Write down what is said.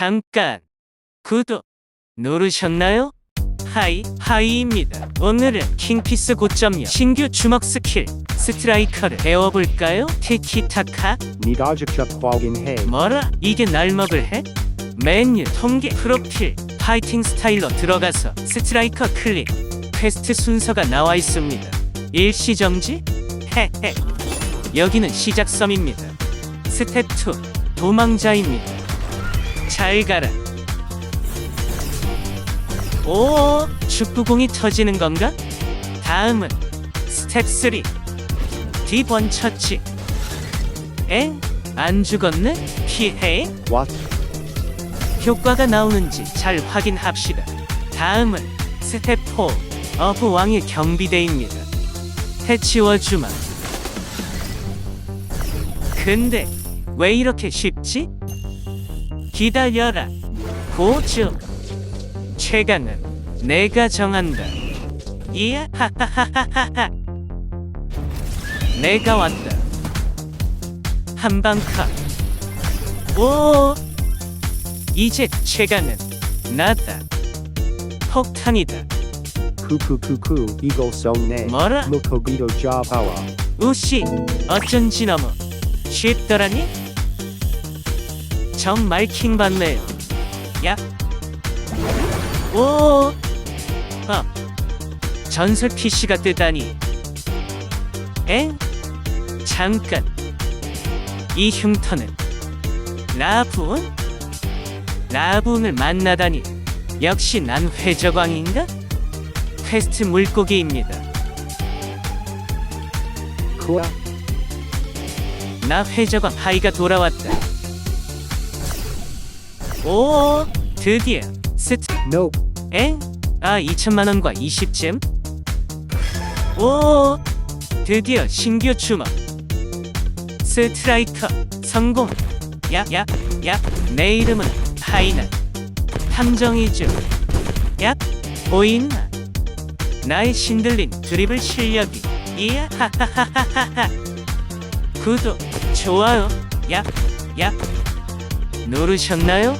잠깐 구독 누르셨나요? 하이 하이입니다. 오늘은 킹피스 고점력 신규 주먹 스킬 스트라이커를 배워볼까요? 티키타카 니다직접 확인해 뭐라 이게 날 먹을 해? 메뉴 통계 프로필 파이팅 스타일로 들어가서 스트라이커 클릭 퀘스트 순서가 나와 있습니다. 일시 정지? 헤헤 여기는 시작 섬입니다. 스텝 2 도망자입니다. 잘 가라. 오 축구공이 터지는 건가? 다음은 스텝 3 딥원 처치. 엥? 안 죽었네? 피해? What? 효과가 나오는지 잘 확인합시다. 다음은 스텝 4 어부 왕의 경비대입니다. 해치워주마. 근데 왜 이렇게 쉽지? 기다려라. 고주. 최강은 내가 정한다. 이야 하하하하하. 내가 왔다. 한방 컷. 오. 이제 최강은 나다. 폭탄이다. 쿠쿠쿠쿠 이거 썩네 뭐라? 무코기도 자파와 우씨, 어쩐지 너무 쉽더라니? 정말 킹받네요. 야. 오. 어. 전설 PC가 뜨다니. 엥? 잠깐. 이 흉터는 라분? 라분을 만나다니. 역시 난 회적왕인가? 퀘스트 물고기입니다. 나 회적왕 하이가 돌아왔다. 오, 드디어 스트 Nope 엥? 아 2천만 원과 20잼? 오, 드디어 신규 주먹. 스트라이커 성공. 야, 야, 야. 내 이름은 하이나. 탐정이죠. 야, 보이나? 나의 신들린 드리블 실력이. 이야, 하하하하하. 구독, 좋아요, 야, 야. 누르셨나요?